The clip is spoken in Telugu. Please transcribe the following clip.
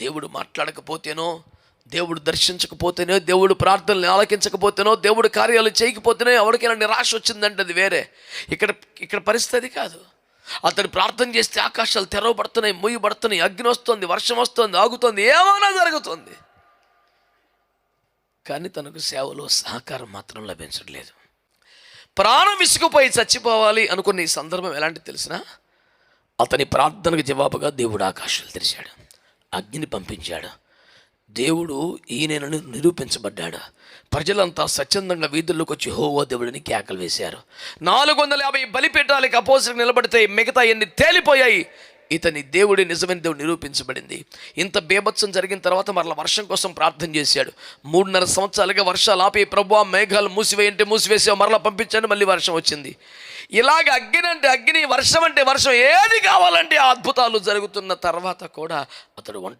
దేవుడు మాట్లాడకపోతేనో దేవుడు దర్శించకపోతేనో దేవుడు ప్రార్థనలు ఆలకించకపోతేనో దేవుడు కార్యాలు చేయకపోతేనో ఎవరికైనా నిరాశ వచ్చిందంటే అది వేరే. ఇక్కడ ఇక్కడ పరిస్థితి కాదు. అతడు ప్రార్థన చేస్తే ఆకాశాలు తెరవబడుతున్నాయి మూయబడుతున్నాయి అగ్ని వస్తుంది వర్షం వస్తుంది ఆగుతుంది ఏమైనా జరుగుతుంది. కానీ తనకు సేవలో సహకారం మాత్రం లభించట్లేదు. ప్రాణం విసుగుపోయి చచ్చిపోవాలి అనుకున్న ఈ సందర్భం ఎలాంటి తెలిసినా అతని ప్రార్థనకు జవాబుగా దేవుడు ఆకాశాలు తెరిచాడు. అగ్నిని పంపించాడు. దేవుడు ఈయనను నిరూపించబడ్డాడు. ప్రజలంతా స్వచ్ఛందంగా వీధుల్లోకి వచ్చి హోవో దేవుడిని కేకలు వేశారు. నాలుగు వందల యాభై బలిపీఠాలకి అపోజిట్ నిలబడితే మిగతా ఎన్ని తేలిపోయాయి? ఇతని దేవుడి నిజమైన దేవుడు నిరూపించబడింది. ఇంత బీభత్సం జరిగిన తర్వాత మరల వర్షం కోసం ప్రార్థన చేశాడు. మూడున్నర సంవత్సరాలుగా వర్షాలు ఆపి ప్రభు మేఘాలు మూసివేయంటే మూసివేసావు మరలా పంపించండి మళ్ళీ వర్షం వచ్చింది. ఇలాగ అగ్ని అంటే అగ్ని వర్షం అంటే వర్షం ఏది కావాలంటే అద్భుతాలు జరుగుతున్న తర్వాత కూడా అతడు ఒంటరి